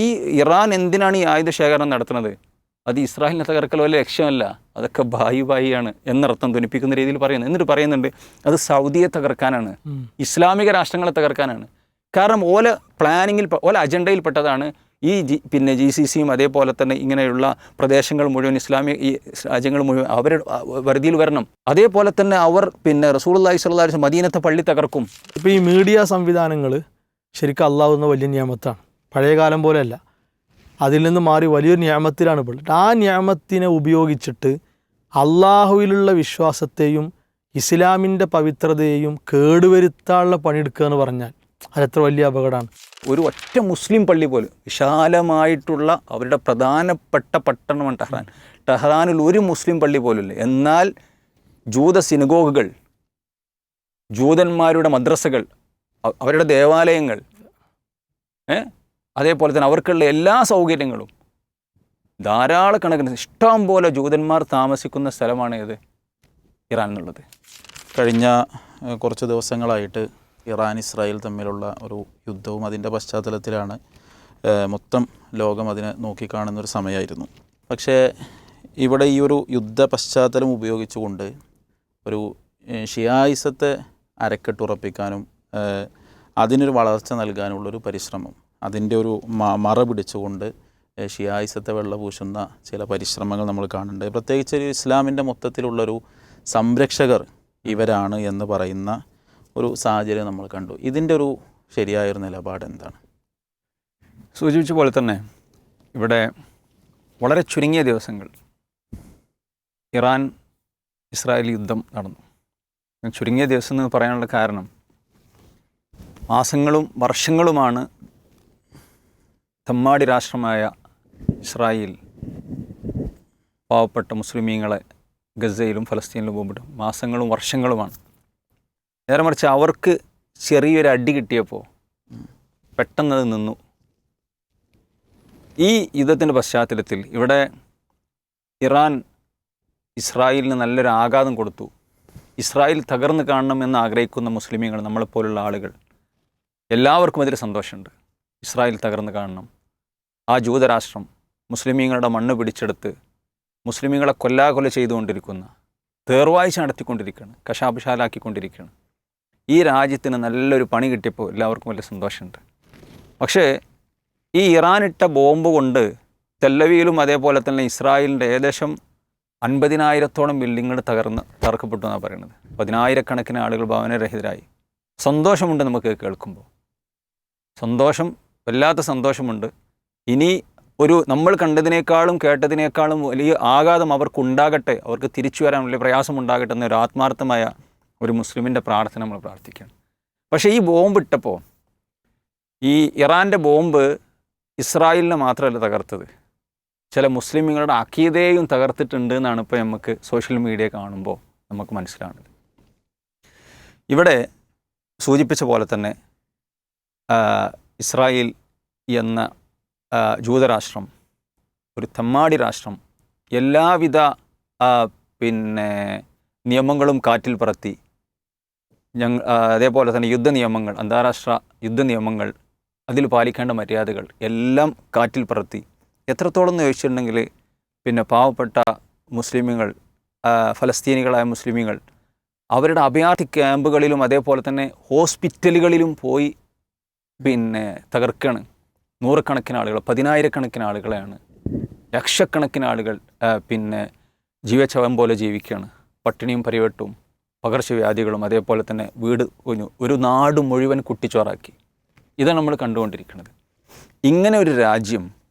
ഈ ഇറാൻ എന്തിനാണ് ഈ ആയുധ ശേഖരണം നടത്തുന്നത്? അത് ഇസ്രായേലിനെ തകർക്കൽ വല്ല ലക്ഷ്യമല്ല. അതൊക്കെ ബായി ബായിയാണ് എന്നർത്ഥം ധ്വനിപ്പിക്കുന്ന രീതിയിൽ പറയുന്നു. എന്നിട്ട് പറയുന്നുണ്ട് അത് സൗദിയെ തകർക്കാനാണ്. ഇസ്ലാമിക രാഷ്ട്രങ്ങളെ തകർക്കാനാണ്. കാരണം ഓല പ്ലാനിങ്ങിൽ ഓല അജണ്ടയിൽപ്പെട്ടതാണ് ഈ ജി പിന്നെ ജി സി സിയും അതേപോലെ തന്നെ ഇങ്ങനെയുള്ള പ്രദേശങ്ങൾ മുഴുവൻ ഇസ്ലാമിക ഈ രാജ്യങ്ങൾ മുഴുവൻ അവരുടെ വരുതിയിൽ വരണം. അതേപോലെ തന്നെ അവർ പിന്നെ റസൂൾ അള്ളഹി സ്വല്ലാ മദീനത്തെ പള്ളി തകർക്കും. ഇപ്പോൾ ഈ മീഡിയ സംവിധാനങ്ങൾ ശരിക്കും അള്ളാവുന്ന വലിയ നിയമത്താണ്. പഴയ കാലം പോലെയല്ല. അതിൽ നിന്ന് മാറി വലിയൊരു ഞാമത്തിലാണ് ഇപ്പോൾ ആ ഞാമത്തിനെ ഉപയോഗിച്ചിട്ട് അള്ളാഹുവിലുള്ള വിശ്വാസത്തെയും ഇസ്ലാമിന്റെ പവിത്രതയെയും കേടുവരുത്താനുള്ള പണിയെടുക്കുക എന്ന് പറഞ്ഞാൽ അതെത്ര വലിയ അപകടമാണ്. ഒരു ഒറ്റ മുസ്ലിം പള്ളി പോലും വിശാലമായിട്ടുള്ള അവരുടെ പ്രധാനപ്പെട്ട പട്ടണമാണ് ടെഹ്റാൻ. ടെഹ്റാനിൽ ഒരു മുസ്ലിം പള്ളി പോലുമില്ല എന്നാൽ ജൂത സിനഗോഗുകൾ ജൂതന്മാരുടെ മദ്രസകൾ അവരുടെ ദേവാലയങ്ങൾ ഏ? അതേപോലെ തന്നെ അവർക്കുള്ള എല്ലാ സൗകര്യങ്ങളും. ധാരാളക്കണക്കിന് ഇഷ്ടം പോലെ ജൂതന്മാർ താമസിക്കുന്ന സ്ഥലമാണ് ഇത് ഇറാൻ എന്നുള്ളത്. കഴിഞ്ഞ കുറച്ച് ദിവസങ്ങളായിട്ട് ഇറാൻ ഇസ്രായേൽ തമ്മിലുള്ള ഒരു യുദ്ധവും അതിന്റെ പശ്ചാത്തലത്തിലാണ് മൊത്തം ലോകം അതിനെ നോക്കിക്കാണുന്നൊരു സമയമായിരുന്നു. പക്ഷേ ഇവിടെ ഈ ഒരു യുദ്ധ പശ്ചാത്തലം ഉപയോഗിച്ചുകൊണ്ട് ഒരു ഷിയായിസത്തെ അരക്കെട്ടുറപ്പിക്കാനും അതിനൊരു വളർച്ച നൽകാനുള്ളൊരു പരിശ്രമം അതിന്റെ ഒരു മറ പിടിച്ചുകൊണ്ട് ഷിയായിസത്തെ വെള്ള പൂശുന്ന ചില പരിശ്രമങ്ങൾ നമ്മൾ കാണുന്നുണ്ട്. പ്രത്യേകിച്ച് ഒരു ഇസ്ലാമിന്റെ മൊത്തത്തിലുള്ളൊരു സംരക്ഷകർ ഇവരാണ് എന്ന് പറയുന്ന ഒരു സാഹചര്യം നമ്മൾ കണ്ടു. ഇതിന്റെ ഒരു ശരിയായൊരു നിലപാട് എന്താണ്? സൂചിപ്പിച്ച പോലെ തന്നെ ഇവിടെ വളരെ ചുരുങ്ങിയ ദിവസങ്ങൾ ഇറാൻ ഇസ്രായേൽ യുദ്ധം നടന്നു. ചുരുങ്ങിയ ദിവസം എന്ന് പറയാനുള്ള കാരണം മാസങ്ങളും വർഷങ്ങളുമാണ് തമ്മാടി രാഷ്ട്രമായ ഇസ്രായേൽ പാവപ്പെട്ട മുസ്ലിമീങ്ങളെ ഗസയിലും ഫലസ്തീനിലും പോകുമ്പോൾ മാസങ്ങളും വർഷങ്ങളുമാണ്. നേരെ മറിച്ച് അവർക്ക് ചെറിയൊരു അടി കിട്ടിയപ്പോൾ പെട്ടെന്നത് നിന്നു. ഈ യുദ്ധത്തിന്റെ പശ്ചാത്തലത്തിൽ ഇവിടെ ഇറാൻ ഇസ്രായേലിന് നല്ലൊരു ആഘാതം കൊടുത്തു. ഇസ്രായേൽ തകർന്നു കാണണമെന്ന് ആഗ്രഹിക്കുന്ന മുസ്ലിമീങ്ങൾ നമ്മളെപ്പോലുള്ള ആളുകൾ എല്ലാവർക്കും അതിൽ സന്തോഷമുണ്ട്. ഇസ്രായേൽ തകർന്നു കാണണം. ആ ജൂതരാഷ്ട്രം മുസ്ലിമീങ്ങളുടെ മണ്ണ് പിടിച്ചെടുത്ത് മുസ്ലിമീങ്ങളെ കൊല്ലാകൊല ചെയ്തുകൊണ്ടിരിക്കുന്ന തേർവാഴ്ച നടത്തിക്കൊണ്ടിരിക്കുകയാണ് കശാപശാലാക്കിക്കൊണ്ടിരിക്കുകയാണ്. ഈ രാജ്യത്തിന് നല്ലൊരു പണി കിട്ടിയപ്പോൾ എല്ലാവർക്കും വലിയ സന്തോഷമുണ്ട്. പക്ഷേ ഈ ഇറാൻ ഇട്ട ബോംബ് കൊണ്ട് തെല്ലവിയിലും അതേപോലെ തന്നെ ഇസ്രായേലിന്റെ ഏകദേശം അൻപതിനായിരത്തോളം ബിൽഡിങ്ങുകൾ തകർന്ന് തകർക്കപ്പെട്ടു എന്നാണ് പറയുന്നത്. പതിനായിരക്കണക്കിന് ആളുകൾ ഭവനരഹിതരായി. സന്തോഷമുണ്ട് നമുക്ക് കേൾക്കുമ്പോൾ. സന്തോഷം വല്ലാത്ത സന്തോഷമുണ്ട്. ഇനി ഒരു നമ്മൾ കണ്ടതിനേക്കാളും കേട്ടതിനേക്കാളും വലിയ ആഘാതം അവർക്കുണ്ടാകട്ടെ അവർക്ക് തിരിച്ചു വരാൻ വലിയ പ്രയാസമുണ്ടാകട്ടെ എന്നൊരു ആത്മാർത്ഥമായ ഒരു മുസ്ലിമിന്റെ പ്രാർത്ഥന നമ്മൾ പ്രാർത്ഥിക്കുകയാണ് പക്ഷേ ഈ ബോംബ് ഇട്ടപ്പോൾ ഈ ഇറാന്റെ ബോംബ് ഇസ്രായേലിനെ മാത്രമല്ല തകർത്തത്. ചില മുസ്ലിമുകളുടെ അക്കീതയെയും തകർത്തിട്ടുണ്ട് എന്നാണ് ഇപ്പോൾ നമുക്ക് സോഷ്യൽ മീഡിയ കാണുമ്പോൾ നമുക്ക് മനസ്സിലാവുന്നത് ഇവിടെ സൂചിപ്പിച്ച പോലെ തന്നെ ഇസ്രായേൽ എന്ന ജൂതരാഷ്ട്രം ഒരു തമ്മാടി രാഷ്ട്രം എല്ലാവിധ പിന്നെ നിയമങ്ങളും കാറ്റിൽ പറത്തി. ഞങ്ങൾ അതേപോലെ തന്നെ യുദ്ധ നിയമങ്ങൾ അന്താരാഷ്ട്ര യുദ്ധ നിയമങ്ങൾ അതിൽ പാലിക്കേണ്ട മര്യാദകൾ എല്ലാം കാറ്റിൽ പറത്തി. എത്രത്തോളം എന്ന് ചോദിച്ചിട്ടുണ്ടെങ്കിൽ പിന്നെ പാവപ്പെട്ട മുസ്ലിമുകൾ ഫലസ്തീനികളായ മുസ്ലിമുകൾ അവരുടെ അഭയാർത്ഥി ക്യാമ്പുകളിലും അതേപോലെ തന്നെ ഹോസ്പിറ്റലുകളിലും പോയി പിന്നെ തകർക്കുകയാണ് നൂറുകണക്കിന് ആളുകൾ പതിനായിരക്കണക്കിന് ആളുകളെയാണ്. ലക്ഷക്കണക്കിന് ആളുകൾ പിന്നെ ജീവച്ചവം പോലെ ജീവിക്കുകയാണ്. പട്ടിണിയും പരിവട്ടവും പകർച്ചവ്യാധികളും അതേപോലെ തന്നെ വീട് ഒരു- നാട് മുഴുവൻ കുട്ടിച്ചോറാക്കി. ഇതാണ് നമ്മൾ കണ്ടുകൊണ്ടിരിക്കുന്നത്. ഇങ്ങനെ ഒരു രാജ്യം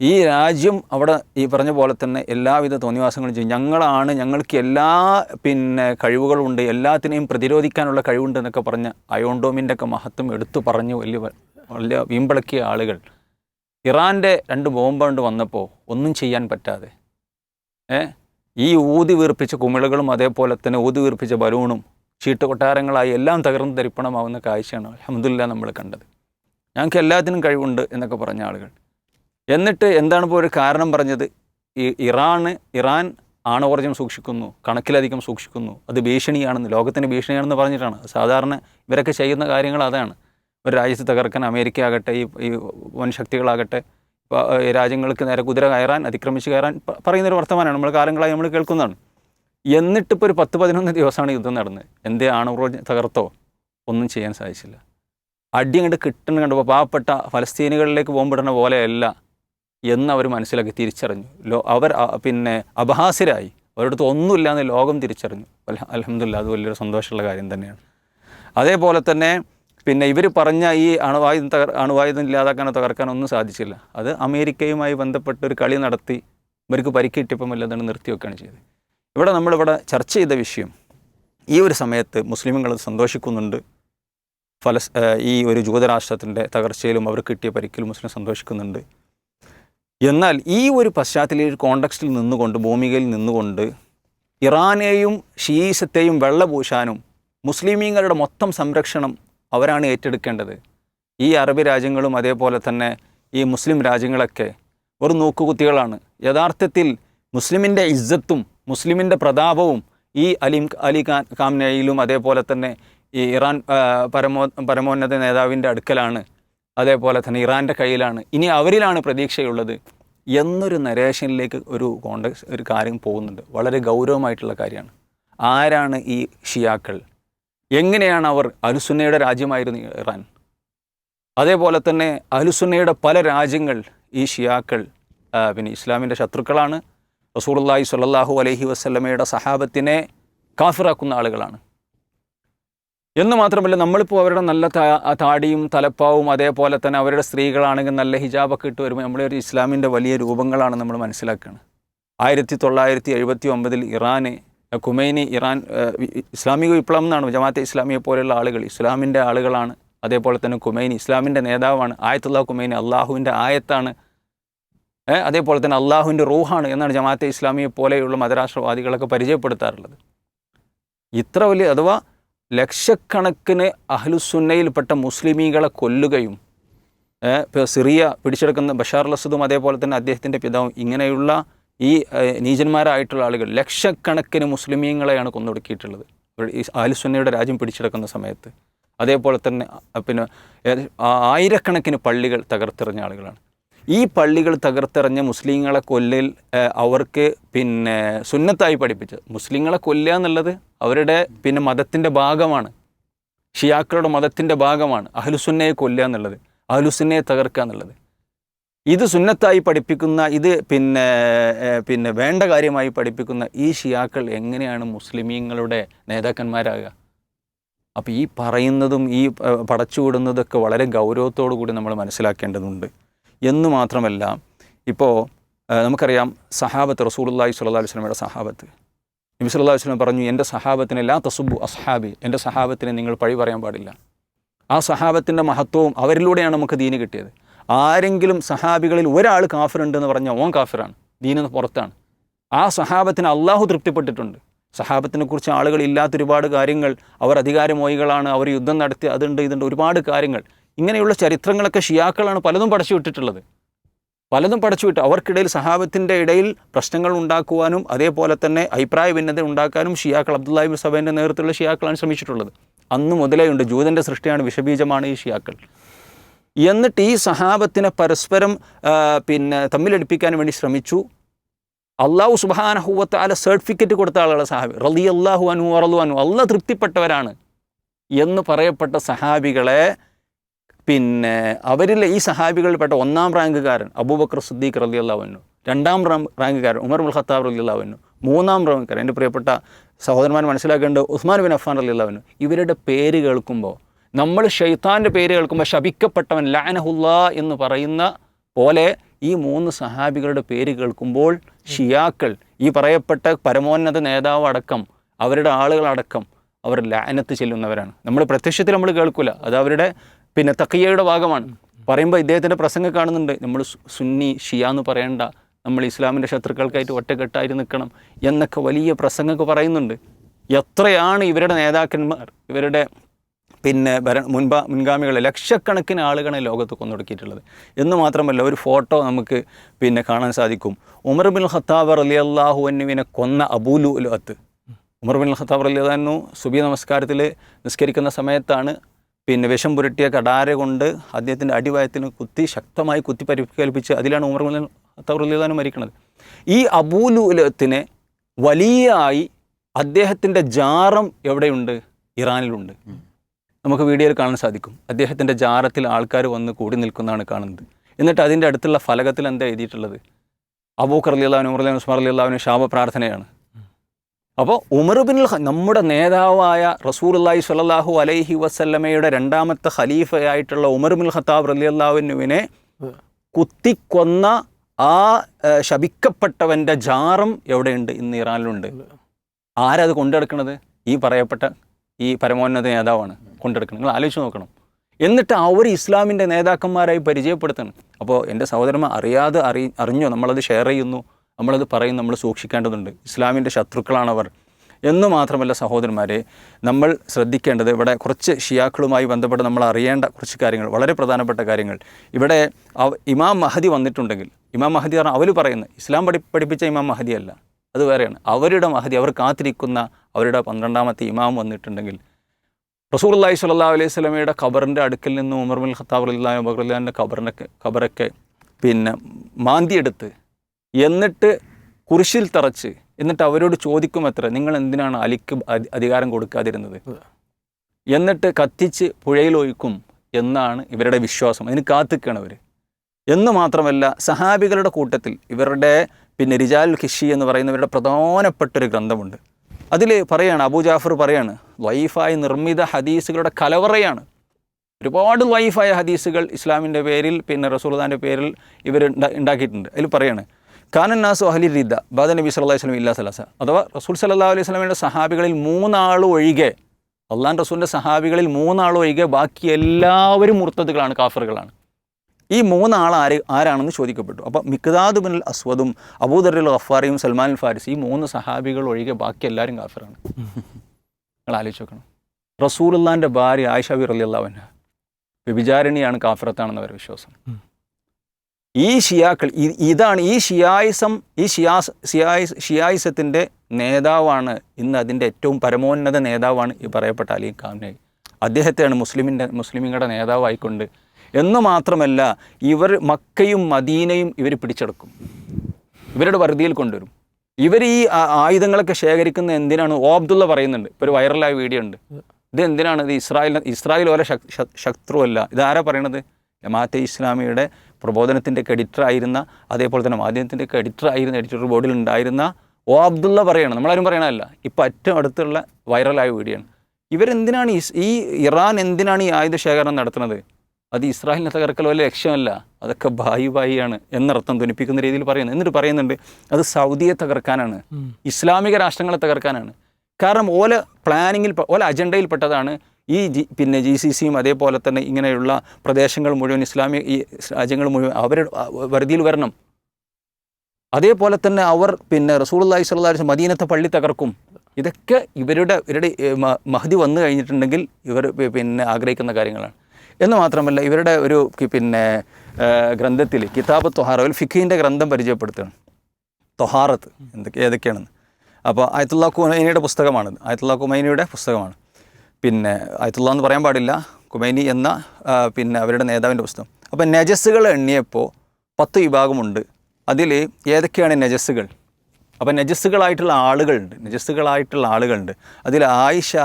ഈ രാജ്യം അവിടെ ഈ പറഞ്ഞ പോലെ തന്നെ എല്ലാവിധ തോന്നിവാസങ്ങളും ചെയ്യും. ഞങ്ങളാണ് ഞങ്ങൾക്ക് എല്ലാ പിന്നെ കഴിവുകളുണ്ട് എല്ലാത്തിനെയും പ്രതിരോധിക്കാനുള്ള കഴിവുണ്ട് എന്നൊക്കെ പറഞ്ഞ് അയോണ്ടോമിന്റെ ഒക്കെ മഹത്വം എടുത്തു പറഞ്ഞു വലിയ വലിയ വീമ്പിളക്കിയ ആളുകൾ. ഇറാന്റെ രണ്ട് ബോംബ് കൊണ്ട് വന്നപ്പോൾ ഒന്നും ചെയ്യാൻ പറ്റാതെ. ഏ? ഈ ഊതി വീർപ്പിച്ച കുമിളകളും അതേപോലെ തന്നെ ഊതി വീർപ്പിച്ച ബലൂണും ചീട്ടുകൊട്ടാരങ്ങളായി എല്ലാം തകർന്ന് തരിപ്പണമാവുന്ന കാഴ്ചയാണ് അഹമ്മദില്ല നമ്മൾ കണ്ടത്. ഞങ്ങൾക്ക് എല്ലാത്തിനും കഴിവുണ്ട് എന്നൊക്കെ പറഞ്ഞ ആളുകൾ. എന്നിട്ട് എന്താണ് ഇപ്പോൾ ഒരു കാരണം പറഞ്ഞത്? ഈ ഇറാന് ഇറാൻ ആണവോർജം സൂക്ഷിക്കുന്നു കണക്കിലധികം സൂക്ഷിക്കുന്നു അത് ഭീഷണിയാണെന്ന് ലോകത്തിന് ഭീഷണിയാണെന്ന് പറഞ്ഞിട്ടാണ്. സാധാരണ ഇവരൊക്കെ ചെയ്യുന്ന കാര്യങ്ങൾ അതാണ്. ഒരു രാജ്യത്ത് തകർക്കാൻ അമേരിക്ക ആകട്ടെ ഈ ഈ വൻ ശക്തികളാകട്ടെ രാജ്യങ്ങൾക്ക് നേരെ കുതിര കയറാൻ അതിക്രമിച്ച് കയറാൻ പറയുന്നൊരു വർത്തമാനമാണ് നമ്മൾ കാലങ്ങളായി നമ്മൾ കേൾക്കുന്നതാണ്. എന്നിട്ടിപ്പോൾ ഒരു പത്ത് പതിനൊന്ന് ദിവസമാണ് യുദ്ധം നടന്നത്. എന്തേ ആണവ തകർത്തോ? ഒന്നും ചെയ്യാൻ സാധിച്ചില്ല. അടി കണ്ട് കിട്ടുന്ന കണ്ടപ്പോൾ പാവപ്പെട്ട ഫലസ്തീനുകളിലേക്ക് ബോംബിടുന്ന പോലെയല്ല എന്ന് അവർ മനസ്സിലാക്കി തിരിച്ചറിഞ്ഞു. ലോ അവർ പിന്നെ അപഹാസ്യരായി. അവരുടെ അടുത്ത് ഒന്നുമില്ല എന്ന് ലോകം തിരിച്ചറിഞ്ഞു. അലഹമില്ല അത് വലിയൊരു സന്തോഷമുള്ള കാര്യം തന്നെയാണ്. അതേപോലെ തന്നെ പിന്നെ ഇവർ പറഞ്ഞ ഈ അണുവായുധം തകർ അണുവായുധം ഇല്ലാതാക്കാനോ തകർക്കാനോ ഒന്നും സാധിച്ചില്ല. അത് അമേരിക്കയുമായി ബന്ധപ്പെട്ട് ഒരു കളി നടത്തി ഇവർക്ക് പരിക്കിട്ടിപ്പം അല്ലാതെ നിർത്തിവെക്കുകയാണ് ചെയ്തത്. ഇവിടെ നമ്മളിവിടെ ചർച്ച ചെയ്ത വിഷയം ഈ ഒരു സമയത്ത് മുസ്ലിമുകൾ സന്തോഷിക്കുന്നുണ്ട്. ഫലസ് ഈ ഒരു ജൂതരാഷ്ട്രത്തിന്റെ തകർച്ചയിലും അവർക്ക് കിട്ടിയ പരിക്കിലും മുസ്ലിം സന്തോഷിക്കുന്നുണ്ട്. എന്നാൽ ഈ ഒരു പശ്ചാത്തല ഒരു കോണ്ടക്സ്റ്റിൽ നിന്നുകൊണ്ട് ഭൂമികയിൽ നിന്നുകൊണ്ട് ഇറാനെയും ഷീസത്തെയും വെള്ളപൂശാനും മുസ്ലിമീങ്ങളുടെ മൊത്തം സംരക്ഷണം അവരാണ് ഏറ്റെടുക്കേണ്ടത്. ഈ അറബ് രാജ്യങ്ങളും അതേപോലെ തന്നെ ഈ മുസ്ലിം രാജ്യങ്ങളൊക്കെ ഒരു നോക്കുകുത്തികളാണ്. യഥാർത്ഥത്തിൽ മുസ്ലിമിന്റെ ഇജ്ജത്തും മുസ്ലിമിന്റെ പ്രതാപവും ഈ അലിം അലി ഖാൻ കാംനയിലും അതേപോലെ തന്നെ ഈ ഇറാൻ പരമോ പരമോന്നത നേതാവിന്റെ അടുക്കലാണ്. അതേപോലെ തന്നെ ഇറാന്റെ കയ്യിലാണ്. ഇനി അവരിലാണ് പ്രതീക്ഷയുള്ളത് എന്നൊരു നരേഷനിലേക്ക് ഒരു കോണ്ടക്സ് ഒരു കാര്യം പോകുന്നുണ്ട്. വളരെ ഗൗരവമായിട്ടുള്ള കാര്യമാണ്. ആരാണ് ഈ ഷിയാക്കൾ? എങ്ങനെയാണ് അവർ അലുസുന്നയുടെ രാജ്യമായിരുന്നു ഇറാൻ? അതേപോലെ തന്നെ അലുസുന്നയുടെ പല രാജ്യങ്ങൾ ഈ ഷിയാക്കൾ പിന്നെ ഇസ്ലാമിന്റെ ശത്രുക്കളാണ്. റസൂലുള്ളാഹി സ്വല്ലല്ലാഹു അലഹി വസ്ലമയുടെ സഹാബത്തിനെ കാഫിറാക്കുന്ന ആളുകളാണ്. എന്ന് മാത്രമല്ല നമ്മളിപ്പോൾ അവരുടെ നല്ല താടിയും തലപ്പാവും അതേപോലെ തന്നെ അവരുടെ സ്ത്രീകളാണെങ്കിൽ നല്ല ഹിജാബൊക്കെ ഇട്ട് വരുമ്പോൾ ഒരു ഇസ്ലാമിന്റെ വലിയ രൂപങ്ങളാണ് നമ്മൾ മനസ്സിലാക്കുകയാണ് ആയിരത്തി തൊള്ളായിരത്തി എഴുപത്തി ഒമ്പതിൽ ഇറാന് കുമൈനി ഇറാൻ ഇസ്ലാമിക വിപ്ലവം എന്നാണ് ജമാഅത്തെ ഇസ്ലാമിയെ പോലെയുള്ള ആളുകൾ. ഇസ്ലാമിന്റെ ആളുകളാണ് അതേപോലെ തന്നെ കുമൈനി ഇസ്ലാമിന്റെ നേതാവാണ് ആയത്തുള്ള കുമൈനി അള്ളാഹുവിന്റെ ആയത്താണ്. അതേപോലെ തന്നെ അള്ളാഹുവിന്റെ റൂഹാണ് എന്നാണ് ജമാഅത്തെ ഇസ്ലാമിയെ പോലെയുള്ള മതരാഷ്ട്രവാദികളൊക്കെ പരിചയപ്പെടുത്താറുള്ളത്. ഇത്ര വലിയ അഥവാ ലക്ഷക്കണക്കിന് അഹ്ലുസുന്നയിൽപ്പെട്ട മുസ്ലിമീങ്ങളെ കൊല്ലുകയും സിറിയ പിടിച്ചെടുക്കുന്ന ബഷാർ അസദും അതേപോലെ തന്നെ അദ്ദേഹത്തിന്റെ പിതാവും ഇങ്ങനെയുള്ള ഈ നീചന്മാരായിട്ടുള്ള ആളുകൾ ലക്ഷക്കണക്കിന് മുസ്ലിമീങ്ങളെയാണ് കൊന്നൊടുക്കിയിട്ടുള്ളത്. ഈ ആലുസുന്നയുടെ രാജ്യം പിടിച്ചെടുക്കുന്ന സമയത്ത് അതേപോലെ തന്നെ പിന്നെ ആയിരക്കണക്കിന് പള്ളികൾ തകർത്തെറിഞ്ഞ ആളുകളാണ്. ഈ പള്ളികൾ തകർത്തെറിഞ്ഞ മുസ്ലിങ്ങളെ കൊല്ലിൽ അവർക്ക് പിന്നെ സുന്നത്തായി പഠിപ്പിച്ചത് മുസ്ലിങ്ങളെ കൊല്ലുക എന്നുള്ളത് അവരുടെ പിന്നെ മതത്തിന്റെ ഭാഗമാണ്. ഷിയാക്കളുടെ മതത്തിന്റെ ഭാഗമാണ് അഹ്ലുസുന്നയെ കൊല്ലുക എന്നുള്ളത് അഹ്ലുസുന്നയെ തകർക്കുക എന്നുള്ളത്. ഇത് സുന്നത്തായി പഠിപ്പിക്കുന്ന ഇത് പിന്നെ പിന്നെ വേണ്ട കാര്യമായി പഠിപ്പിക്കുന്ന ഈ ഷിയാക്കൾ എങ്ങനെയാണ് മുസ്ലിമീങ്ങളുടെ നേതാക്കന്മാരാകുക? അപ്പോൾ ഈ പറയുന്നതും ഈ പടച്ചുവിടുന്നതൊക്കെ വളരെ ഗൗരവത്തോടു കൂടി നമ്മൾ മനസ്സിലാക്കേണ്ടതുണ്ട്. എന്ന് മാത്രമല്ല ഇപ്പോൾ നമുക്കറിയാം സഹാബത്ത് റസൂലുള്ളാഹി സ്വല്ലാ അലൈഹി വസല്ലമയുടെ സഹാബത്ത്. നബി സല്ലാ വസ്ലം പറഞ്ഞു എന്റെ സഹാബത്തിനെ ലാ തസുബു അസ്ഹാബി എന്റെ സഹാബത്തിനെ നിങ്ങൾ പഴി പറയാൻ പാടില്ല. ആ സഹാബത്തിന്റെ മഹത്വവും അവരിലൂടെയാണ് നമുക്ക് ദീന് കിട്ടിയത്. ആരെങ്കിലും സഹാബികളിൽ ഒരാൾ കാഫിറുണ്ടെന്ന് പറഞ്ഞാൽ ഓൻ കാഫിറാണ് ദീനെന്ന് പുറത്താണ്. ആ സഹാബത്തിന് അള്ളാഹു തൃപ്തിപ്പെട്ടിട്ടുണ്ട്. സഹാബത്തിനെ കുറിച്ച് ആളുകൾ ഇല്ലാത്ത ഒരുപാട് കാര്യങ്ങൾ അവർ അധികാരമോഹികളാണ് അവർ യുദ്ധം നടത്തി അതുണ്ട് ഇതുണ്ട് ഒരുപാട് കാര്യങ്ങൾ. ഇങ്ങനെയുള്ള ചരിത്രങ്ങളൊക്കെ ഷിയാക്കളാണ് പലതും പഠിച്ചു വിട്ടിട്ടുള്ളത്. പലതും പഠിച്ചു വിട്ട്. അവർക്കിടയിൽ സഹാബത്തിന്റെ ഇടയിൽ പ്രശ്നങ്ങൾ ഉണ്ടാക്കുവാനും അതേപോലെ തന്നെ അഭിപ്രായ ഭിന്നത ഉണ്ടാക്കാനും ഷിയാക്കൾ അബ്ദുല്ലാഹിബ് സഭേന്റെ നേതൃത്വത്തിലുള്ള ഷിയാക്കളാണ് ശ്രമിച്ചിട്ടുള്ളത്. അന്ന് മുതലേ ഉണ്ട് ജൂതന്റെ സൃഷ്ടിയാണ് വിഷബീജമാണ് ഈ ഷിയാക്കൾ. എന്നിട്ട് ഈ സഹാബത്തിനെ പരസ്പരം പിന്നെ തമ്മിലടിപ്പിക്കാൻ വേണ്ടി ശ്രമിച്ചു. അള്ളാഹു സുബാനഹുവത്ത് അല സർട്ടിഫിക്കറ്റ് കൊടുത്ത ആളുകളെ സഹാബി. റലി അള്ളാഹു അനു അറലു അനു അല്ല തൃപ്തിപ്പെട്ടവരാണ് എന്ന് പറയപ്പെട്ട സഹാബികളെ പിന്നെ അവരിലെ ഈ സഹാബികളിൽപ്പെട്ട ഒന്നാം റാങ്കുകാരൻ അബൂബക്കർ സുദ്ദീഖ് റലി അള്ളാഹുനു രണ്ടാം റാങ്കുകാരൻ ഉമർ ഉൽ ഖത്താബ് റലി അള്ളാഹുനു മൂന്നാം റാങ്കുകാരൻ. എന്റെ പ്രിയപ്പെട്ട സഹോദരന്മാർ മനസ്സിലാക്കേണ്ടത് ഉസ്മാൻ ബിൻ അഫ്ഫാൻ റലി അള്ളാഹുനു ഇവരുടെ പേര് കേൾക്കുമ്പോൾ നമ്മൾ ഷെയ്ത്താന്റെ പേര് കേൾക്കുമ്പോൾ ശപിക്കപ്പെട്ടവൻ ലാനഹുല്ല എന്ന് പറയുന്ന പോലെ ഈ മൂന്ന് സഹാബികളുടെ പേര് കേൾക്കുമ്പോൾ ഷിയാക്കൾ ഈ പറയപ്പെട്ട പരമോന്നത നേതാവ് അടക്കം അവരുടെ ആളുകളടക്കം അവർ ലാനത്ത് ചെല്ലുന്നവരാണ്. നമ്മൾ പ്രത്യക്ഷത്തിൽ നമ്മൾ കേൾക്കില്ല അത് അവരുടെ പിന്നെ തക്കയ്യയുടെ ഭാഗമാണ്. പറയുമ്പോൾ ഇദ്ദേഹത്തിന്റെ പ്രസംഗം കാണുന്നുണ്ട്. നമ്മൾ സുന്നി ഷിയ എന്ന് പറയേണ്ട. നമ്മൾ ഇസ്ലാമിന്റെ ശത്രുക്കൾക്കായിട്ട് ഒറ്റക്കെട്ടായിട്ട് നിൽക്കണം എന്നൊക്കെ വലിയ പ്രസംഗമൊക്കെ പറയുന്നുണ്ട്. എത്രയാണ് ഇവരുടെ നേതാക്കന്മാർ ഇവരുടെ പിന്നെ ഭര മുൻപ മുൻഗാമികൾ ലക്ഷക്കണക്കിന് ആളുകളെ ലോകത്ത് കൊന്നൊടുക്കിയിട്ടുള്ളത്. എന്ന് മാത്രമല്ല ഒരു ഫോട്ടോ നമുക്ക് പിന്നെ കാണാൻ സാധിക്കും. ഉമർ ബിൻ ഖത്താബ് അലി അള്ളാഹു അന്നുവിനെ കൊന്ന അബൂലു അത്ത് ഉമർ ബിൻ ഖത്താബ് അലി അള്ളാഹു സുബി നമസ്കാരത്തിൽ നിസ്കരിക്കുന്ന സമയത്താണ് പിന്നെ വിഷം പുരട്ടിയ കടാര കൊണ്ട് അദ്ദേഹത്തിന്റെ അടിവയത്തിന് കുത്തി ശക്തമായി കുത്തി പരിക്കേൽപ്പിച്ച് അതിലാണ് ഉമർ ബിൻ ഖത്താബ് അലി തൗറുലിദാനും മരിക്കുന്നത് ഈ അബൂലുലത്തിനെ വലിയായി അദ്ദേഹത്തിന്റെ ജാറം എവിടെയുണ്ട്? ഇറാനിലുണ്ട്. നമുക്ക് വീഡിയോയിൽ കാണാൻ സാധിക്കും. അദ്ദേഹത്തിന്റെ ജാറത്തിൽ ആൾക്കാർ വന്ന് കൂടി നിൽക്കുന്നതാണ് കാണുന്നത്. എന്നിട്ട് അതിന്റെ അടുത്തുള്ള ഫലകത്തിൽ എന്താ എഴുതിയിട്ടുള്ളത്? അബൂഖർ അലി അള്ളാഹുനും ഉമർ ഉസ്മാർ അലി അള്ളാഹുനും ശാപ പ്രാർത്ഥനയാണ്. അപ്പോൾ ഉമർ ബിൻ നമ്മുടെ നേതാവായ റസൂർല്ലാഹി അള്ളാഹി സ്വല്ലല്ലാഹു അലൈഹി വസല്ലമയുടെ രണ്ടാമത്തെ ഖലീഫയായിട്ടുള്ള ഉമർ ബിൻ ഖത്താബ് അലി അള്ളാഹുവിനുവിനെ കുത്തിക്കൊന്ന ആ ശപിക്കപ്പെട്ടവന്റെ ജാറം എവിടെയുണ്ട്? ഇന്ന് ഇറാനിലുണ്ട്. ആരത് കൊണ്ടെടുക്കുന്നത് ഈ പറയപ്പെട്ട ഈ പരമോന്നത നേതാവാണ് കൊണ്ടെടുക്കുന്നത് നിങ്ങൾ ആലോചിച്ച് നോക്കണം. എന്നിട്ട് അവർ ഇസ്ലാമിന്റെ നേതാക്കന്മാരായി പരിചയപ്പെടുത്തണം. അപ്പോൾ എന്റെ സഹോദരന്മാർ അറിയാതെ അറി അറിഞ്ഞോ? നമ്മളത് ഷെയർ ചെയ്യുന്നു. നമ്മളത് പറയും നമ്മൾ സൂക്ഷിക്കേണ്ടതുണ്ട്. ഇസ്ലാമിന്റെ ശത്രുക്കളാണവർ എന്ന് മാത്രമല്ല സഹോദരന്മാരെ നമ്മൾ ശ്രദ്ധിക്കേണ്ടത് ഇവിടെ കുറച്ച് ഷിയാക്കളുമായി ബന്ധപ്പെട്ട് നമ്മൾ അറിയേണ്ട കുറച്ച് കാര്യങ്ങൾ വളരെ പ്രധാനപ്പെട്ട കാര്യങ്ങൾ. ഇവിടെ ഇമാം മഹദി വന്നിട്ടുണ്ടെങ്കിൽ ഇമാം മഹദി പറഞ്ഞാൽ അവർ പറയുന്നത് ഇസ്ലാം പഠി പഠിപ്പിച്ച ഇമാം മഹദി അല്ല. അത് വേറെയാണ്. അവരുടെ മഹദി അവർ കാത്തിരിക്കുന്ന അവരുടെ പന്ത്രണ്ടാമത്തെ ഇമാം വന്നിട്ടുണ്ടെങ്കിൽ റസൂൽ അള്ളാഹി അലൈഹി സ്വലമയുടെ ഖബറിന്റെ അടുക്കിൽ നിന്ന് ഉമർ ബിൻ ഖത്താബ് അല്ലാ ബക്രല്ലാന്റെ ഖബറിനൊക്കെ ഖബറൊക്കെ പിന്നെ മാന്തിയെടുത്ത് എന്നിട്ട് കുരിശിൽ തറച്ച് എന്നിട്ട് അവരോട് ചോദിക്കും അത്ര നിങ്ങൾ എന്തിനാണ് അലിക്ക് അധികാരം കൊടുക്കാതിരുന്നത്? എന്നിട്ട് കത്തിച്ച് പുഴയിൽ ഒഴിക്കും എന്നാണ് ഇവരുടെ വിശ്വാസം. അതിന് കാത്തിക്കണവർ എന്ന് മാത്രമല്ല സഹാബികളുടെ കൂട്ടത്തിൽ ഇവരുടെ പിന്നെ റിജാൽ ഖിഷി എന്ന് പറയുന്നവരുടെ പ്രധാനപ്പെട്ടൊരു ഗ്രന്ഥമുണ്ട്. അതിൽ പറയാണ് അബൂ ജാഫർ പറയാണ് വൈഫായി നിർമ്മിത ഹദീസുകളുടെ കലവറയാണ്. ഒരുപാട് വൈഫായ ഹദീസുകൾ ഇസ്ലാമിന്റെ പേരിൽ പിന്നെ റസൂൽദാന്റെ പേരിൽ ഇവർ ഉണ്ടാ- ഉണ്ടാക്കിയിട്ടുണ്ട് അതിൽ പറയാണ് കാനന്നാസു അഹലി റിദ ബാദ നബി സല്ലാ വസ്ലം ഇല്ലാ സലാസ. അഥവാ റസൂൽ സല്ലല്ലാഹു അലൈഹി സ്വലമിന്റെ സഹാബികളിൽ മൂന്നാൾ ഒഴികെ അള്ളാൻ റസൂലിന്റെ സഹാബികളിൽ മൂന്നാൾ ഒഴികെ ബാക്കി എല്ലാവരും മുർത്തതുകളാണ് കാഫറുകളാണ്. ഈ മൂന്നാൾ ആര് ആരാണെന്ന് ചോദിക്കപ്പെട്ടു. അപ്പോൾ മിക്താദ് ബിൻ അസ്വദും അബൂദറിൽ ഗഫാറിയും സൽമാൻ ഫാരിസ് ഈ മൂന്ന് സഹാബികൾ ഒഴികെ ബാക്കി എല്ലാവരും കാഫറാണ്. നിങ്ങൾ ആലോചിച്ച് നോക്കണം. റസൂലുള്ളാന്റെ ഭാര്യ ആയിഷ ബി റലിയല്ലാവന വ്യഭിചാരിണിയാണ് കാഫറത്താണെന്ന് അവരുടെ വിശ്വാസം. ഈ ഷിയാക്കൾ ഇതാണ് ഈ ഷിയായിസം ഈ ഷിയാസ് ഷിയായി ഷിയായിസത്തിന്റെ നേതാവാണ് ഇന്ന് അതിന്റെ ഏറ്റവും പരമോന്നത നേതാവാണ് ഈ പറയപ്പെട്ട അലി കാംനായി അദ്ദേഹത്തെയാണ് മുസ്ലിമിന്റെ മുസ്ലിമിങ്ങളുടെ നേതാവായിക്കൊണ്ട് എന്ന് മാത്രമല്ല ഇവർ മക്കയും മദീനയും ഇവർ പിടിച്ചെടുക്കും. ഇവരുടെ വറുതിയിൽ കൊണ്ടുവരും. ഇവർ ഈ ആയുധങ്ങളൊക്കെ ശേഖരിക്കുന്ന എന്തിനാണ്? ഓ അബ്ദുള്ള പറയുന്നുണ്ട്. ഇപ്പോൾ ഒരു വൈറലായ വീഡിയോ ഉണ്ട്. ഇത് എന്തിനാണ്? ഇത് ഇസ്രായേൽ ഇസ്രായേൽ ഓരോ ശത്രുവല്ല. ഇത് ഇതാരാ പറയണത്? ജമാഅത്തെ ഇസ്ലാമിയുടെ പ്രബോധനത്തിന്റെ എഡിറ്റർ ആയിരുന്ന അതേപോലെ തന്നെ മാധ്യമത്തിന്റെ എഡിറ്റർ ആയിരുന്ന എഡിറ്റർ ബോർഡിൽ ഉണ്ടായിരുന്ന ഓ അബ്ദുള്ള പറയണം. നമ്മളാരും പറയണല്ല ഇപ്പം ഏറ്റവും അടുത്തുള്ള വൈറലായ വീഡിയോ ആണ്. ഇവരെന്തിനാണ് ഈ ഇറാൻ എന്തിനാണ് ഈ ആയുധ ശേഖരണം നടത്തുന്നത്? അത് ഇസ്രായേലിനെ തകർക്കൽ വല്ല ലക്ഷ്യമല്ല. അതൊക്കെ ബായി ബായിയാണ് എന്നർത്ഥം ധ്വനിപ്പിക്കുന്ന രീതിയിൽ പറയുന്നു. എന്നിട്ട് പറയുന്നുണ്ട് അത് സൗദിയെ തകർക്കാനാണ്. ഇസ്ലാമിക രാഷ്ട്രങ്ങളെ തകർക്കാനാണ്. കാരണം ഓല പ്ലാനിങ്ങിൽ ഓല അജണ്ടയിൽപ്പെട്ടതാണ് ഈ ജി പിന്നെ ജി സി സിയും അതേപോലെ തന്നെ ഇങ്ങനെയുള്ള പ്രദേശങ്ങൾ മുഴുവൻ ഇസ്ലാമിക ഈ രാജ്യങ്ങൾ മുഴുവൻ അവരുടെ വരുതിയിൽ വരണം. അതേപോലെ തന്നെ അവർ പിന്നെ അലൈഹി വസല്ലം മദീനത്തെ പള്ളി തകർക്കും. ഇതൊക്കെ ഇവരുടെ ഇവരുടെ മഹതി വന്നു കഴിഞ്ഞിട്ടുണ്ടെങ്കിൽ ഇവർ പിന്നെ ആഗ്രഹിക്കുന്ന കാര്യങ്ങളാണ്. എന്ന് മാത്രമല്ല ഇവരുടെ ഒരു പിന്നെ ഗ്രന്ഥത്തിൽ കിതാബ് തൊഹാറയിൽ ഫിഖീന്റെ ഗ്രന്ഥം പരിചയപ്പെടുത്തുകയാണ്. തൊഹാറത്ത് എന്തൊക്കെ ഏതൊക്കെയാണെന്ന്. അപ്പോൾ ആയത്തുള്ള കുമൈനിയുടെ പുസ്തകമാണ് ആയത്തുള്ള കുമൈനിയുടെ പുസ്തകമാണ്. പിന്നെ ആയത്തുള്ള എന്ന് പറയാൻ പാടില്ല കുമൈനി എന്ന പിന്നെ അവരുടെ നേതാവിന്റെ പുസ്തകം. അപ്പോൾ നജസ്സുകൾ എണ്ണിയപ്പോൾ പത്ത് വിഭാഗമുണ്ട്. അതിൽ ഏതൊക്കെയാണ് നജസ്സുകൾ? അപ്പോൾ നജസ്സുകളായിട്ടുള്ള ആളുകളുണ്ട് നജസ്സുകളായിട്ടുള്ള ആളുകളുണ്ട്. അതിൽ ആയിഷ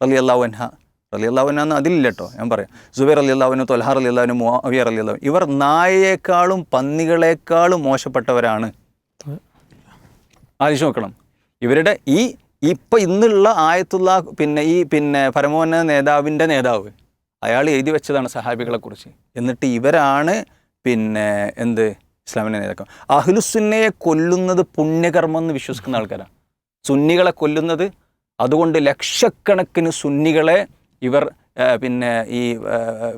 അലി അള്ളാഹുൻഹ റലി അള്ളാഹുന എന്ന് അതിലില്ല കേട്ടോ ഞാൻ പറയാം. സുബൈർ അലി അള്ളാഹുനു തൊൽഹാർ അലി അള്ളാഹുനു മുവിയർ അലി അള്ളാഹു ഇവർ നായയേക്കാളും പന്നികളെക്കാളും മോശപ്പെട്ടവരാണ്. ആലോചിച്ച് നോക്കണം. ഇവരുടെ ഈ ഇപ്പം ഇന്നുള്ള ആയത്തുള്ള പിന്നെ ഈ പിന്നെ പരമോന്നത നേതാവിന്റെ നേതാവ് അയാൾ എഴുതി വെച്ചതാണ് സഹാബികളെക്കുറിച്ച് എന്നിട്ട് ഇവരാണ് പിന്നെ എന്ത് ഇസ്ലാമിന്റെ നേതാക്കൾ. അഹ്ലുസുന്നയെ കൊല്ലുന്നത് പുണ്യകർമ്മം എന്ന് വിശ്വസിക്കുന്ന ആൾക്കാരാണ് സുന്നികളെ കൊല്ലുന്നത് അതുകൊണ്ട് ലക്ഷക്കണക്കിന് സുന്നികളെ ഇവർ പിന്നെ ഈ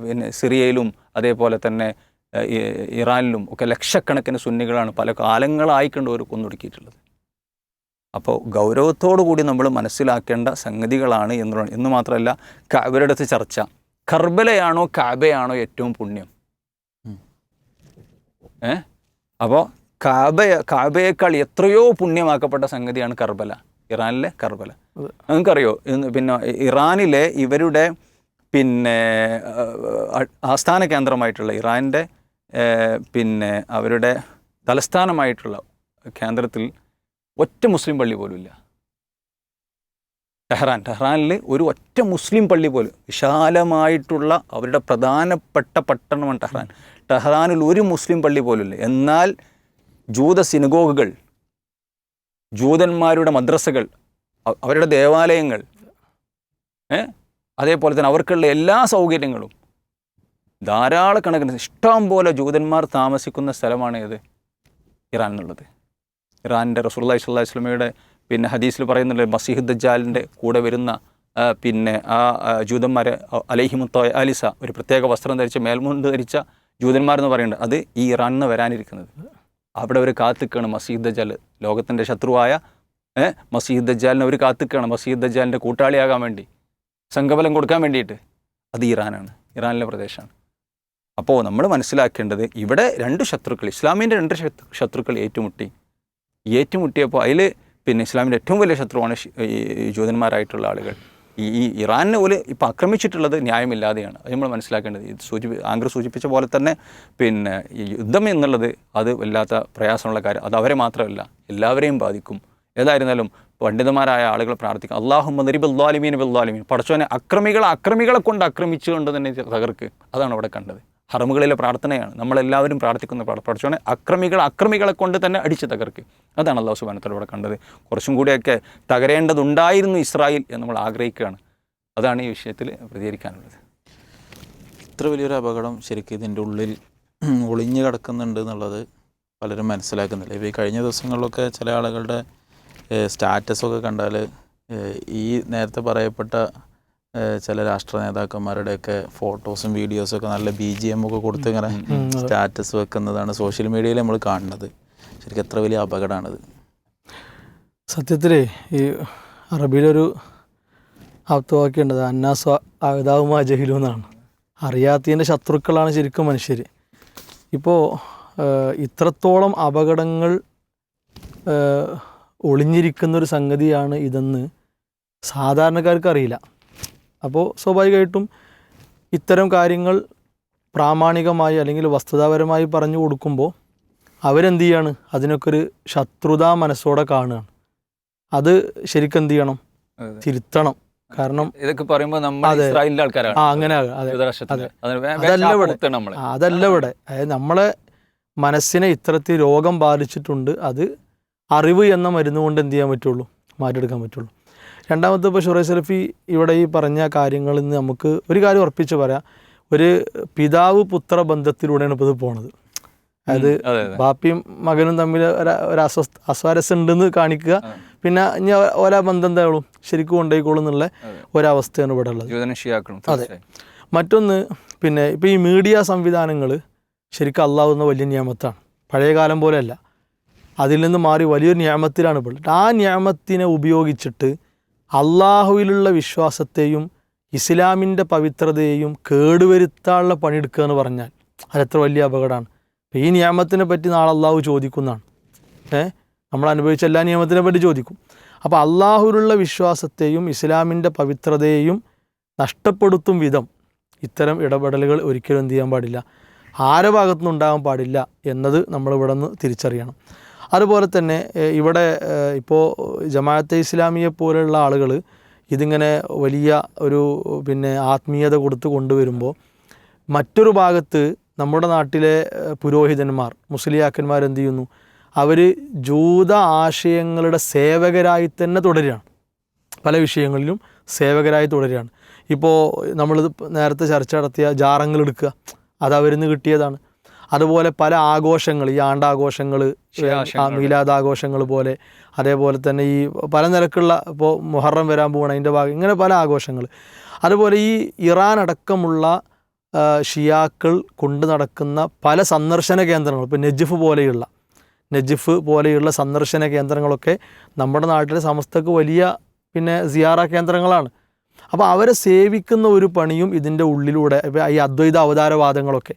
പിന്നെ സിറിയയിലും അതേപോലെ തന്നെ ഇറാനിലും ഒക്കെ ലക്ഷക്കണക്കിന് സുന്നികളാണ് പല കാലങ്ങളായിക്കൊണ്ട് അവർ കൊന്നൊടുക്കിയിട്ടുള്ളത്. അപ്പോൾ ഗൗരവത്തോടു കൂടി നമ്മൾ മനസ്സിലാക്കേണ്ട സംഗതികളാണ് എന്നുള്ള എന്ന് മാത്രമല്ല അവരുടെ അടുത്ത് ചർച്ച. കർബലയാണോ കാബയാണോ ഏറ്റവും പുണ്യം. ഏ? അപ്പോൾ കാബയ കാബയേക്കാൾ എത്രയോ പുണ്യമാക്കപ്പെട്ട സംഗതിയാണ് കർബല. ഇറാനിലെ കർബല. നിങ്ങൾക്കറിയോ പിന്നെ ഇറാനിലെ ഇവരുടെ പിന്നെ ആസ്ഥാന കേന്ദ്രമായിട്ടുള്ള ഇറാന്റെ പിന്നെ അവരുടെ തലസ്ഥാനമായിട്ടുള്ള കേന്ദ്രത്തിൽ ഒറ്റ മുസ്ലിം പള്ളി പോലും ഇല്ല. ടെഹ്റാൻ. ടെഹ്റാനിൽ ഒരു ഒറ്റ മുസ്ലിം പള്ളി പോലും വിശാലമായിട്ടുള്ള അവരുടെ പ്രധാനപ്പെട്ട പട്ടണമാണ് ടെഹ്റാൻ. ടെഹ്റാനിൽ ഒരു മുസ്ലിം പള്ളി പോലും ഇല്ല. എന്നാൽ ജൂത സിനഗോഗുകൾ ജൂതന്മാരുടെ മദ്രസകൾ അവരുടെ ദേവാലയങ്ങൾ അതേപോലെ തന്നെ അവർക്കുള്ള എല്ലാ സൗകര്യങ്ങളും. ധാരാളക്കണക്കിന് ഇഷ്ടം പോലെ ജൂതന്മാർ താമസിക്കുന്ന സ്ഥലമാണ് ഏത്? ഇറാൻ എന്നുള്ളത്. ഇറാന്റെ റസൂല്ലാ സ്വല്ലാ വസ്ലമയുടെ പിന്നെ ഹദീസിൽ പറയുന്നുണ്ട് മസീഹ് ദജ്ജാലിന്റെ കൂടെ വരുന്ന പിന്നെ ആ ജൂതന്മാരെ അലഹിമുത്തോ അലിസ ഒരു പ്രത്യേക വസ്ത്രം ധരിച്ച മേൽമുണ്ട് ധരിച്ച ജൂതന്മാരെന്ന് പറയുന്നുണ്ട്. അത് ഈ ഇറാനിൽ നിന്ന് വരാനിരിക്കുന്നത്. അവിടെ അവർ കാത്തിക്കാണ് മസീദ് ദജ്ജാൽ ലോകത്തിന്റെ ശത്രുവായ മസീദ് ദജ്ജാലിനെ അവർ കാത്തിക്കാണ്. മസീദ് ദജ്ജാലിന്റെ കൂട്ടാളിയാകാൻ വേണ്ടി സംഘബലം കൊടുക്കാൻ വേണ്ടിയിട്ട് അത് ഇറാനാണ് ഇറാനിലെ പ്രദേശമാണ്. അപ്പോൾ നമ്മൾ മനസ്സിലാക്കേണ്ടത് ഇവിടെ രണ്ട് ശത്രുക്കൾ ഇസ്ലാമിന്റെ രണ്ട് ശത്രു- ശത്രുക്കൾ ഏറ്റുമുട്ടി. ഏറ്റുമുട്ടിയപ്പോൾ അതിൽ പിന്നെ ഇസ്ലാമിന്റെ ഏറ്റവും വലിയ ശത്രുവാണ് ഈ ജൂതന്മാരായിട്ടുള്ള ആളുകൾ. ഈ ഈ ഇറാനിനെ പോലെ ഇപ്പോൾ ആക്രമിച്ചിട്ടുള്ളത് ന്യായമില്ലാതെയാണ്. അത് നമ്മൾ മനസ്സിലാക്കേണ്ടത്. ഇത് സൂചി ആങ്കർ സൂചിപ്പിച്ച പോലെ തന്നെ പിന്നെ യുദ്ധം എന്നുള്ളത് അത് വല്ലാത്ത പ്രയാസമുള്ള കാര്യം. അത് അവരെ മാത്രമല്ല എല്ലാവരെയും ബാധിക്കും. ഏതായിരുന്നാലും പണ്ഡിതന്മാരായ ആളുകൾ പ്രാർത്ഥിക്കും അള്ളാഹു മദരിബുല്ലാലിമീൻ ബല്ലാലിമീൻ പടച്ചോനെ അക്രമികളെ അക്രമികളെ കൊണ്ട് ആക്രമിച്ചുകൊണ്ട് തന്നെ തകർക്ക്. അതാണ് അവിടെ കണ്ടത്. ഹറമുകളിലെ പ്രാർത്ഥനയാണ്. നമ്മളെല്ലാവരും പ്രാർത്ഥിക്കുന്ന പടച്ചോനെ അക്രമികൾ അക്രമികളെ കൊണ്ട് തന്നെ അടിച്ചു തകർക്ക്. അതാണ് അള്ളാഹു സുബാനത്തോടെ കണ്ടത്. കുറച്ചും കൂടിയൊക്കെ തകരേണ്ടതുണ്ടായിരുന്നു ഇസ്രായേൽ എന്ന് നമ്മൾ ആഗ്രഹിക്കുകയാണ്. അതാണ് ഈ വിഷയത്തിൽ പ്രതികരിക്കാനുള്ളത്. ഇത്ര വലിയൊരു അപകടം ശരിക്കും ഇതിന്റെ ഉള്ളിൽ ഒളിഞ്ഞു കിടക്കുന്നുണ്ട് എന്നുള്ളത് പലരും മനസ്സിലാക്കുന്നില്ല. ഇപ്പോൾ ഈ കഴിഞ്ഞ ദിവസങ്ങളിലൊക്കെ ചില ആളുകളുടെ സ്റ്റാറ്റസൊക്കെ കണ്ടാൽ ഈ നേരത്തെ പറയപ്പെട്ട ചില രാഷ്ട്ര നേതാക്കന്മാരുടെയൊക്കെ ഫോട്ടോസും വീഡിയോസും ഒക്കെ നല്ല ബി ജി എം ഒക്കെ കൊടുത്ത് ഇങ്ങനെ സ്റ്റാറ്റസ് വെക്കുന്നതാണ് സോഷ്യൽ മീഡിയയിൽ നമ്മൾ കാണുന്നത്. ശരിക്കും എത്ര വലിയ അപകടമാണിത്. സത്യത്തിലേ ഈ അറബിയിലൊരു ആപ്തവാക്യമുണ്ട് അന്നാസ് ആയുധാവുമാ ജഹിലു എന്നാണ്. അറിയാത്തതിന്റെ ശത്രുക്കളാണ് ശരിക്കും മനുഷ്യർ. ഇപ്പോൾ ഇത്രത്തോളം അപകടങ്ങൾ ഒളിഞ്ഞിരിക്കുന്നൊരു സംഗതിയാണ് ഇതെന്ന് സാധാരണക്കാർക്ക് അറിയില്ല. അപ്പോൾ സ്വാഭാവികമായിട്ടും ഇത്തരം കാര്യങ്ങൾ പ്രാമാണികമായി അല്ലെങ്കിൽ വസ്തുതാപരമായി പറഞ്ഞു കൊടുക്കുമ്പോൾ അവരെന്ത് ചെയ്യാണ് അതിനൊക്കെ ഒരു ശത്രുതാ മനസ്സോടെ കാണുകയാണ് അത് ശരിക്കും എന്ത് ചെയ്യണം തിരുത്തണം. കാരണം ഇതൊക്കെ പറയുമ്പോൾ നമ്മൾ. ഇസ്രായേലിലെ ആൾക്കാരാണ്. ആ അങ്ങനെ അതല്ല ഇവിടെ. അതല്ല ഇവിടെ. അതായത് നമ്മളെ മനസ്സിനെ ഇത്തരത്തിൽ രോഗം ബാധിച്ചിട്ടുണ്ട്. അത് അറിവ് എന്ന മരുന്ന് കൊണ്ട് എന്ത് ചെയ്യാൻ പറ്റുള്ളൂ? മാറ്റിയെടുക്കാൻ പറ്റുള്ളൂ. രണ്ടാമത്തെ ഇപ്പോൾ ഷുറൈ സലഫി ഇവിടെ ഈ പറഞ്ഞ കാര്യങ്ങളിൽ നിന്ന് നമുക്ക് ഒരു കാര്യം ഉറപ്പിച്ച് പറയാം. ഒരു പിതാവ് പുത്ര ബന്ധത്തിലൂടെയാണ് ഇപ്പോൾ ഇത് പോണത്. അതായത് അതെ അതെ. ബാപ്പിയും മകനും തമ്മിൽ ഒരു- അസ്വസ്ഥ അസ്വാരസ്യം ഉണ്ടെന്ന് കാണിക്കുക. പിന്നെ ഇനി ഓരോ ബന്ധം എന്തായാലും ശരിക്കും കൊണ്ടുപോയിക്കോളും എന്നുള്ള. ഒരവസ്ഥയാണ് ഇവിടെ ഉള്ളത്. അതെ. മറ്റൊന്ന് പിന്നെ ഇപ്പോൾ ഈ മീഡിയ സംവിധാനങ്ങൾ ശരിക്കും അള്ളാവുന്ന വലിയ നിയമത്താണ് പഴയ കാലം പോലെയല്ല. അതിൽ നിന്ന് മാറി വലിയൊരു നിയമത്തിലാണ് ഇപ്പോൾ ആ നിയമത്തിനെ ഉപയോഗിച്ചിട്ട് അള്ളാഹുവിലുള്ള വിശ്വാസത്തെയും ഇസ്ലാമിന്റെ പവിത്രതയെയും കേടുവരുത്താനുള്ള പണിയെടുക്കുക എന്ന് പറഞ്ഞാൽ അതെത്ര വലിയ അപകടമാണ്. ഈ നിയമത്തിനെ പറ്റി നാളെ അള്ളാഹു ചോദിക്കുന്നതാണ്. ഏ? നമ്മൾ അനുഭവിച്ച എല്ലാ നിയമത്തിനെ പറ്റി ചോദിക്കും. അപ്പോൾ അള്ളാഹുവിലുള്ള വിശ്വാസത്തെയും ഇസ്ലാമിന്റെ പവിത്രതയെയും നഷ്ടപ്പെടുത്തും വിധം ഇത്തരം ഇടപെടലുകൾ ഒരിക്കലും എന്ത് ചെയ്യാൻ പാടില്ല. ആരെ ഭാഗത്തുനിന്നും ഉണ്ടാകാൻ പാടില്ല എന്നത് നമ്മളിവിടെ നിന്ന് തിരിച്ചറിയണം. അതുപോലെ തന്നെ ഇവിടെ ഇപ്പോൾ ജമാഅത്തെ ഇസ്ലാമിയെ പോലെയുള്ള ആളുകൾ ഇതിങ്ങനെ വലിയ ഒരു പിന്നെ ആത്മീയത കൊടുത്ത് കൊണ്ടുവരുമ്പോൾ മറ്റൊരു ഭാഗത്ത് നമ്മുടെ നാട്ടിലെ പുരോഹിതന്മാർ മുസ്ലിയാക്കന്മാർ എന്ത് ചെയ്യുന്നു? അവർ ജൂത ആശയങ്ങളുടെ സേവകരായി തന്നെ തുടരുകയാണ്. പല വിഷയങ്ങളിലും സേവകരായി തുടരുകയാണ്. ഇപ്പോൾ നമ്മൾ നേരത്തെ ചർച്ച നടത്തിയ ജാറങ്ങൾ എടുക്കുക അത് അവരിന്ന് കിട്ടിയതാണ്. അതുപോലെ പല ആഘോഷങ്ങൾ ഈ ആണ്ടാഘോഷങ്ങൾ മീലാദാഘോഷങ്ങൾ പോലെ അതേപോലെ തന്നെ ഈ പല നിരക്കുള്ള ഇപ്പോൾ മുഹറം വരാൻ പോകണം അതിന്റെ ഭാഗം ഇങ്ങനെ പല ആഘോഷങ്ങൾ. അതുപോലെ ഈ ഇറാൻ അടക്കമുള്ള ഷിയാക്കൾ കൊണ്ടു നടക്കുന്ന പല സന്ദർശന കേന്ദ്രങ്ങൾ ഇപ്പോൾ നെജിഫ് പോലെയുള്ള നെജിഫ് പോലെയുള്ള സന്ദർശന കേന്ദ്രങ്ങളൊക്കെ നമ്മുടെ നാട്ടിലെ സമസ്തക്ക് വലിയ പിന്നെ സിയാറ കേന്ദ്രങ്ങളാണ്. അപ്പോൾ അവരെ സേവിക്കുന്ന ഒരു പണിയും ഇതിന്റെ ഉള്ളിലൂടെ ഈ അദ്വൈത അവതാരവാദങ്ങളൊക്കെ.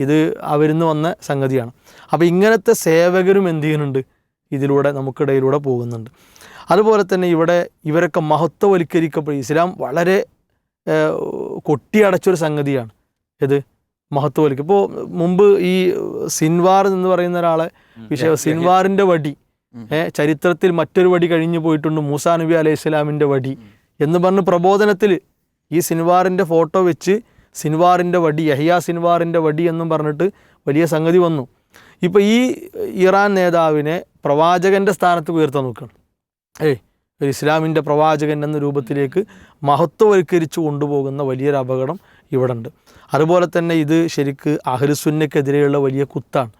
ഇത് അവരിൽ നിന്ന് വന്ന സംഗതിയാണ്. അപ്പോൾ ഇങ്ങനത്തെ സേവകരും എന്ത് ചെയ്യുന്നുണ്ട്? ഇതിലൂടെ നമുക്കിടയിലൂടെ പോകുന്നുണ്ട്. അതുപോലെ തന്നെ ഇവിടെ ഇവരൊക്കെ മഹത്വവൽക്കരിക്കപ്പെടും. ഇസ്ലാം വളരെ കൊട്ടിയടച്ചൊരു സംഗതിയാണ്. ഇത് മഹത്വവൽക്ക ഇപ്പോൾ മുമ്പ് ഈ സിൻവാർ എന്ന് പറയുന്ന ഒരാളെ വിഷയം സിൻവാറിന്റെ വടി ചരിത്രത്തിൽ മറ്റൊരു വടി കഴിഞ്ഞു പോയിട്ടുണ്ട് മൂസാ നബി അലൈഹി സ്വലാമിന്റെ വടി എന്ന് പറഞ്ഞ് പ്രബോധനത്തിൽ ഈ സിൻവാറിന്റെ ഫോട്ടോ വെച്ച് സിൻവാറിന്റെ വടി യഹിയ സിൻവാറിന്റെ വടി എന്നും പറഞ്ഞിട്ട് വലിയ സംഗതി വന്നു. ഇപ്പോൾ ഈ ഇറാൻ നേതാവിനെ പ്രവാചകന്റെ സ്ഥാനത്ത് ഉയർത്താൻ നോക്കുകയാണ്. ഏയ് ഒരു ഇസ്ലാമിന്റെ പ്രവാചകൻ എന്ന രൂപത്തിലേക്ക് മഹത്വവൽക്കരിച്ചു കൊണ്ടുപോകുന്ന വലിയൊരു അപകടം ഇവിടെ ഉണ്ട് അതുപോലെ തന്നെ ഇത് ശരിക്ക് അഹ്ലുസുന്നക്കെതിരെയുള്ള വലിയ കുത്താണ്.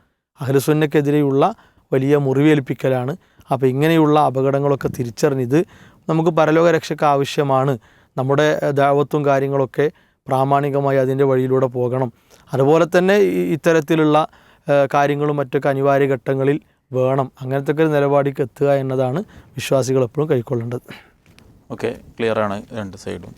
അഹ്ലുസുന്നക്കെതിരെയുള്ള വലിയ മുറിവേൽപ്പിക്കലാണ്. അപ്പോൾ ഇങ്ങനെയുള്ള അപകടങ്ങളൊക്കെ തിരിച്ചറിഞ്ഞ് ഇത് നമുക്ക് പരലോക രക്ഷയ്ക്ക് ആവശ്യമാണ്. നമ്മുടെ ദാവത്വം കാര്യങ്ങളൊക്കെ പ്രാമാണികമായി അതിന്റെ വഴിയിലൂടെ പോകണം. അതുപോലെ തന്നെ ഇത്തരത്തിലുള്ള കാര്യങ്ങളും മറ്റൊക്കെ അനിവാര്യ ഘട്ടങ്ങളിൽ വേണം. അങ്ങനത്തെ ഒരു നിലപാടിക്ക് എത്തുക എന്നതാണ് വിശ്വാസികൾ എപ്പോഴും കൈക്കൊള്ളേണ്ടത്. ഓക്കെ ആണ് രണ്ട് സൈഡും.